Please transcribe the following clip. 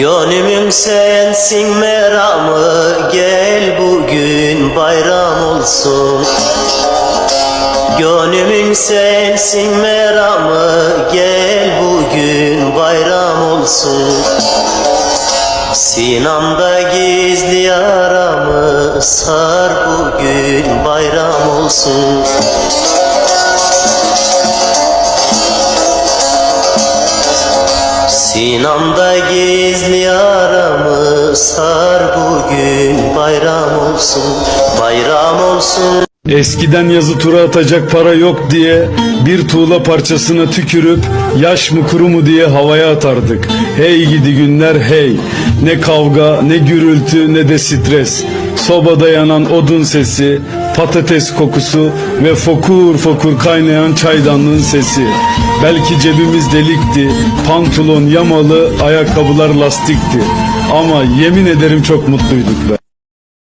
Gönlümün sensin meramı Gel bugün bayram olsun. Gönlümün sensin meramı Gel bugün bayram olsun. Sinamda gizli yaramı Sar bugün bayram olsun Sinamda gizli yaramı sar bugün. Bayram olsun bayram olsun Eskiden yazı tura atacak para yok diye bir tuğla parçasına tükürüp yaş mı kuru mu diye havaya atardık. Hey gidi günler hey. Ne kavga ne gürültü ne de stres. Sobada yanan odun sesi, patates kokusu ve fokur fokur kaynayan çaydanlığın sesi. Belki cebimiz delikti, pantolon yamalı, ayakkabılar lastikti. Ama yemin ederim çok mutluyduk be.